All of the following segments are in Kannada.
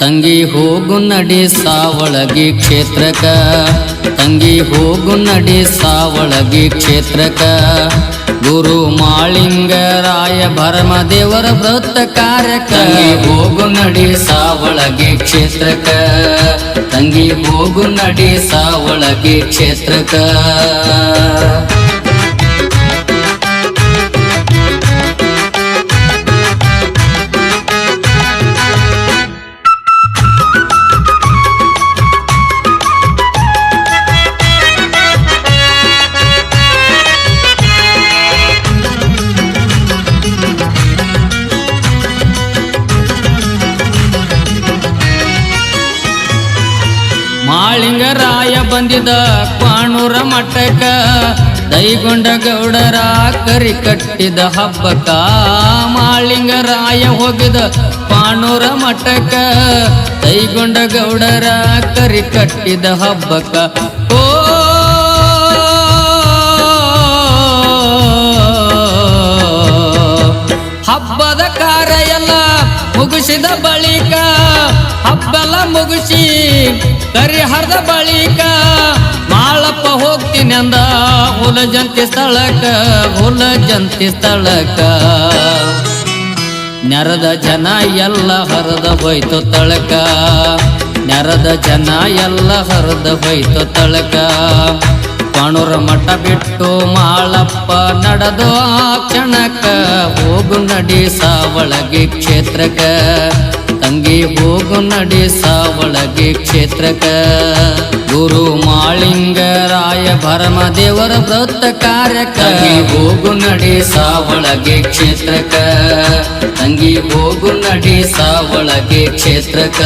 ತಂಗಿ ಹೋಗು ನಡಿ ಸಾವಳಗಿ ಕ್ಷೇತ್ರಕ. ತಂಗಿ ಹೋಗು ನಡಿ ಸಾವಳಗಿ ಕ್ಷೇತ್ರಕ. ಗುರು ಮಾಳಿಂಗರಾಯ ಭರಮ ದೇವರ ವ್ರತ ಕಾರ್ಯಕ. ತಂಗಿ ಹೋಗು ನಡಿ ಸಾವಳಗಿ ಕ್ಷೇತ್ರಕ. ತಂಗಿ ಹೋಗು ನಡಿ ಸಾವಳಗಿ ಕ್ಷೇತ್ರಕ. ಮಾಳಿಂಗರಾಯ ಪಾಣೂರ ಮಠಕ, ದೈಗೊಂಡ ಗೌಡರ ಕರಿ ಕಟ್ಟಿದ ಹಬ್ಬಕ, ಮಾಳಿಂಗರಾಯ ಹೋಗಿದ ಪಾಣೂರ ಮಠಕ, ದೈಗೊಂಡ ಗೌಡರ ಕರಿ ಕಟ್ಟಿದ ಹಬ್ಬಕ. ಓ, ಹಬ್ಬದ ಕಾರ ಎಲ್ಲ ಮುಗಿಸಿದ ಬಳಿಕ ಹಬ್ಬಲ ಮುಗಿಸಿ ಕರಿ ಹರಿದ ಜಂತಿ ಸ್ಥಳಕ ಹುಲ ಜಂತಿ ಸ್ಥಳಕ. ನೆರದ ಜನ ಎಲ್ಲ ಹರದ ಹೋಯ್ತು ತಳಕ. ನೆರದ ಜನ ಎಲ್ಲ ಹರದ ಹೋಯ್ತು ತಳಕ. ಬಾಣೂರ ಮಠ ಬಿಟ್ಟು ಮಾಳಪ್ಪ ನಡೆದು ಆ ಕ್ಷಣಕ, ಹೋಗು ನಡಿ ಸಾವಳಗಿ ಕ್ಷೇತ್ರಕ. ತಂಗಿ ಹೋಗು ನಡೆಸ ಒಳಗೆ ಕ್ಷೇತ್ರಕ ಗುರು ಮಾಳಿಂಗರಾಯ ಭರಮ ದೇವರ ವೃತ್ತ ಕಾರ್ಯಕ ಹೋಗು ನಡೆಸ ಒಳಗೆ ಕ್ಷೇತ್ರಕ ತಂಗಿ ಹೋಗು ನಡೆಸ ಒಳಗೆ ಕ್ಷೇತ್ರಕ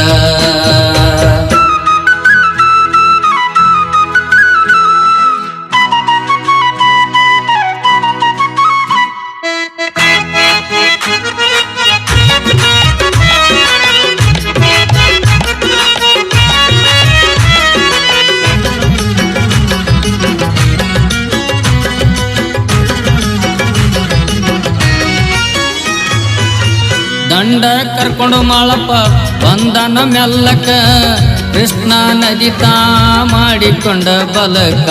ಕರ್ಕೊಂಡು ಮಾಳಪ್ಪ ಬಂದನ ಮೆಲ್ಲಕ ಕೃಷ್ಣ ನದಿ ತಾ ಮಾಡಿಕೊಂಡ ಬಲಕ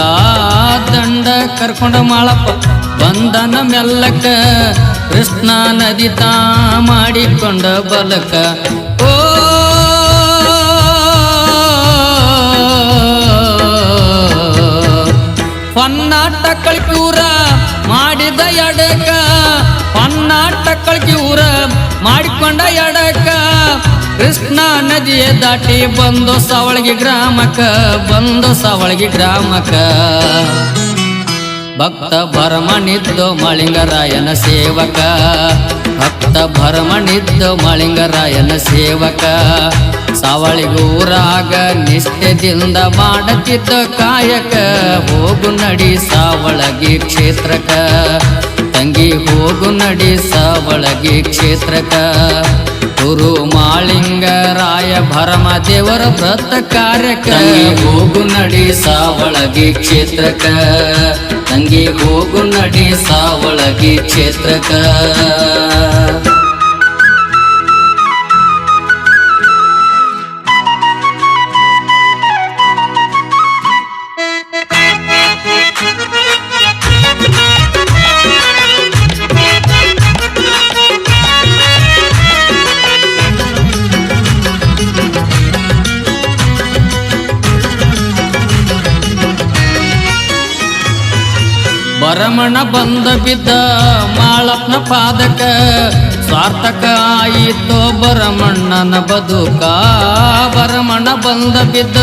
ದಂಡ ಕರ್ಕೊಂಡ ಮಾಳಪ್ಪ ಬಂದನ ಮೆಲ್ಲಕ ಕೃಷ್ಣ ನದಿ ತಾ ಮಾಡಿಕೊಂಡ ಬಲಕ ಕೃಷ್ಣ ನದಿಯ ದಾಟಿ ಬಂದು ಸವಳಗಿ ಗ್ರಾಮಕ ಬಂದು ಸವಳಗಿ ಗ್ರಾಮಕ ಭಕ್ತ ಭರಮನಿದ್ದು ಮಳಿಂಗರಾಯನ ಸೇವಕ, ಭಕ್ತ ಭರಮನಿದ್ದು ಮಳಿಂಗರಾಯನ ಸೇವಕ. ಸಾವಳಿಗೂರಾಗ ನಿಷ್ಠೆದಿಂದ ಮಾಡತಿದ್ದ ಕಾಯಕ, ಹೋಗು ನಡಿ ಸಾವಳಗಿ ಕ್ಷೇತ್ರಕ ತಂಗಿ ಹೋಗು ನಡಿ ಸಾವಳಗಿ ಕ್ಷೇತ್ರಕ ಗುರು ಮಾಳಿಂಗರಾಯ ಭರಮ ದೇವರ ವ್ರತ ಕಾರ್ಯಕ ಹೋಗು ನಡಿ ಸಾವಳಗಿ ಕ್ಷೇತ್ರಕ. ತಂಗಿ ಹೋಗು ನಡಿ ಸಾವಳಗಿ ಕ್ಷೇತ್ರಕ. ಬರಮಣ ಬಂದ ಬಿದ್ದ ಮಾಳಪ್ಪನ ಪಾದಕ. ಸ್ವಾರ್ಥಕ ಆಯಿತು ಬರಮಣ್ಣನ ಬದುಕ. ಬರಮಣ ಬಂದ ಬಿದ್ದ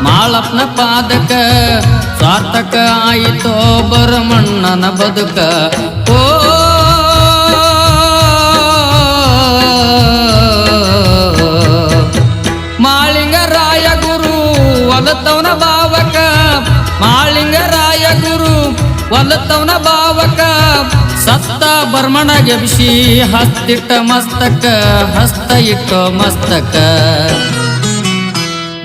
ಮಾಳಪ್ಪನ ಪಾದಕ. ಸ್ವಾರ್ಥಕ ಆಯಿತು ಬರಮಣ್ಣನ ಬದುಕ. ಓ ಬರ್ಮಣ ಗೆಬಿಸಿ ಹಸ್ತಿಟ್ಟ ಮಸ್ತಕ, ಹಸ್ತ ಇಟ್ಟ ಮಸ್ತಕ.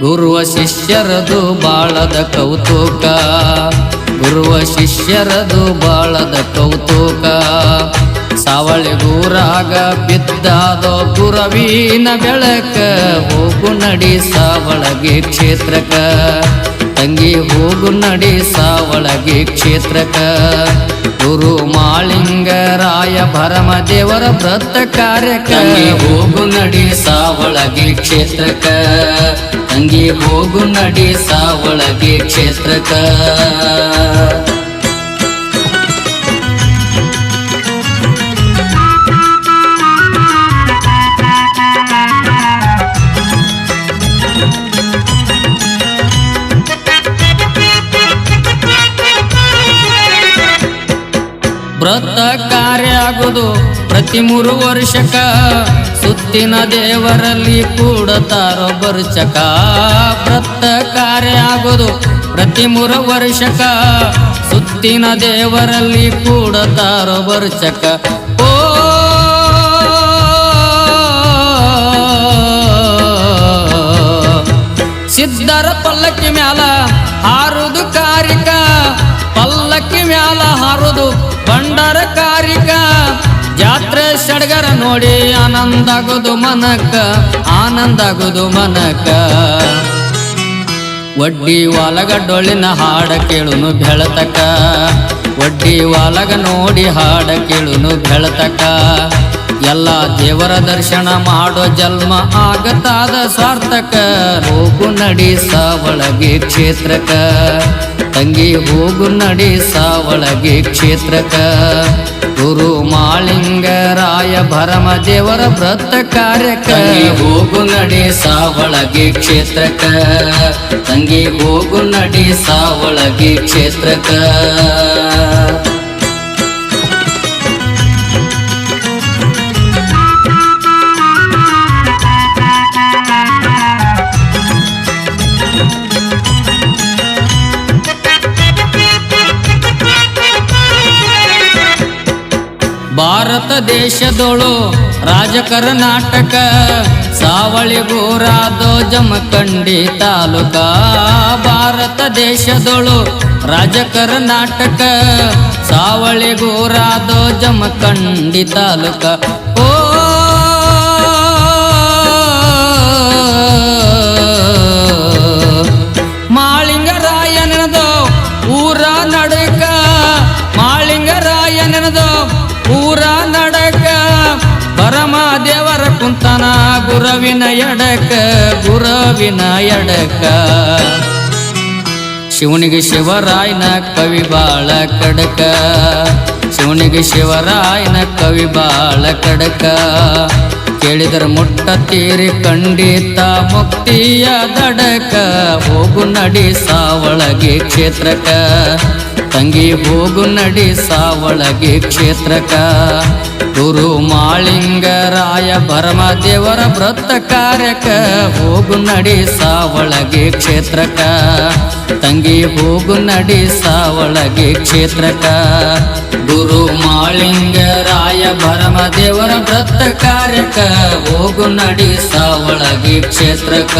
ಗುರುವ ಶಿಷ್ಯರದು ಬಾಳದ ಕೌತುಕ. ಗುರುವ ಶಿಷ್ಯರದು ಬಾಳದ ಕೌತುಕ. ಸಾವಳಿಗೂರಾಗ ಬಿದ್ದಾದೋ ಗುರವೀನ ಬೆಳಕ. ಹೋಗು ನಡಿ ಸಾವಳಗೆ ಕ್ಷೇತ್ರಕ. ತಂಗಿ ಹೋಗು ನಡಿ ಸಾವಳಗೆ ಕ್ಷೇತ್ರಕ. ಗುರು ಮಾಳಿಂಗರಾಯ ಭರಮ ದೇವರ ವ್ರತ ಕಾರ್ಯಕ. ಹೋಗು ನಡಿ ಸಾವಳಗಿ ಕ್ಷೇತ್ರಕ. ತಂಗಿ ಹೋಗು ನಡಿ ಸಾವಳಗಿ ಕ್ಷೇತ್ರಕ. ವ್ರತ ಕಾರ್ಯ ಆಗುದು ಪ್ರತಿ ಮೂರು ವರ್ಷಕ. ಸುತ್ತಿನ ದೇವರಲ್ಲಿ ಕೂಡತಾರೊಬ್ಬರು ಚಕ ವ್ರತ ಕಾರ್ಯ ಆಗುದು ಪ್ರತಿ ಮೂರು ವರ್ಷಕ. ಸುತ್ತಿನ ದೇವರಲ್ಲಿ ಕೂಡತಾರೊಬ್ಬರು ಚಕ ಓ! ಸಿದ್ಧರ ಪಲ್ಲಕ್ಕಿ ಮ್ಯಾಲ ಹಾರುದು ಕಾರಿಕ. ಪಲ್ಲಕ್ಕಿ ಮ್ಯಾಲ ಹಾರುದು ಬಂಡರ ಕಾರಿಕ, ಜಾತ್ರೆ ಸಡಗರ ನೋಡಿ ಆನಂದ ಆಗೋದು ಮನಕ, ಆನಂದ ಆಗೋದು ಮನಕ. ಒಡ್ಡಿ ವಾಲಗ ಡೊಳ್ಳಿನ ಹಾಡ ಕೇಳುನು ಬೆಳತಕ. ಒಡ್ಡಿ ವಾಲಗ ನೋಡಿ ಹಾಡ ಕೇಳುನು ಬೆಳತಕ. ಎಲ್ಲ ದೇವರ ದರ್ಶನ ಮಾಡೋ ಜನ್ಮ ಆಗತಾದ ಸಾರ್ಥಕ. ಹೋಗು ನಡಿ ಒಳಗೆ ಕ್ಷೇತ್ರಕ. ತಂಗಿ ಹೋಗು ನಡಿ ಸಾವಳಗಿ ಕ್ಷೇತ್ರಕ. ಗುರು ಮಾಳಿಂಗರಾಯ ಭರಮ ದೇವರ ವ್ರತ ಕಾರ್ಯಕ. ಹೋಗು ನಡಿ ಸಾವಳಗಿ ಕ್ಷೇತ್ರಕ. ತಂಗಿ ಹೋಗು ನಡಿ ಸಾವಳಗಿ ಕ್ಷೇತ್ರಕ. ದೇಶದೊಳು ರಾಜ ಕರ್ನಾಟಕ ಸಾವಳಿಗೂರಾದೋ ಜಮಖಂಡಿ ತಾಲೂಕ. ಭಾರತ ದೇಶದೊಳು ರಾಜ ಕರ್ನಾಟಕ ಸಾವಳಿಗೂರಾದೋ ಜಮಖಂಡಿ ತಾಲೂಕ. ಓ ಎಡಕ ಗುರುವಿನ ಎಡಕ ಶಿವನಿಗೆ ಶಿವರಾಯನ ಕವಿ ಬಾಳ ಕಡಕ. ಶಿವನಿಗೆ ಶಿವರಾಯನ ಕವಿ ಬಾಳ ಕಡಕ. ಕೇಳಿದರ ತೀರಿ ಖಂಡಿತ ಮುಕ್ತಿಯ ದಡಕ. ಹೋಗು ನಡಿ ಸಾವಳಗೆ ಕ್ಷೇತ್ರಕ. ತಂಗಿ ಹೋಗು ನಡಿ ಸಾವಳಗೆ ಕ್ಷೇತ್ರಕ. ಗುರು ಮಾಳಿಂಗರಾಯ ಪರಮದೇವರ ವ್ರತ ಕಾರ್ಯಕ, ಹೋಗು ನಡಿ ಸಾವಳಗೆ ಕ್ಷೇತ್ರಕ. ತಂಗಿ ಹೋಗು ನಡಿ ಸಾವಳಗೆ ಕ್ಷೇತ್ರಕ. ಗುರು ಮಾಳಿಂಗರಾಯ ಪರಮದೇವರ ವ್ರತ ಕಾರ್ಯಕ, ಹೋಗು ನಡಿ ಸಾವಳಗೆ ಕ್ಷೇತ್ರಕ.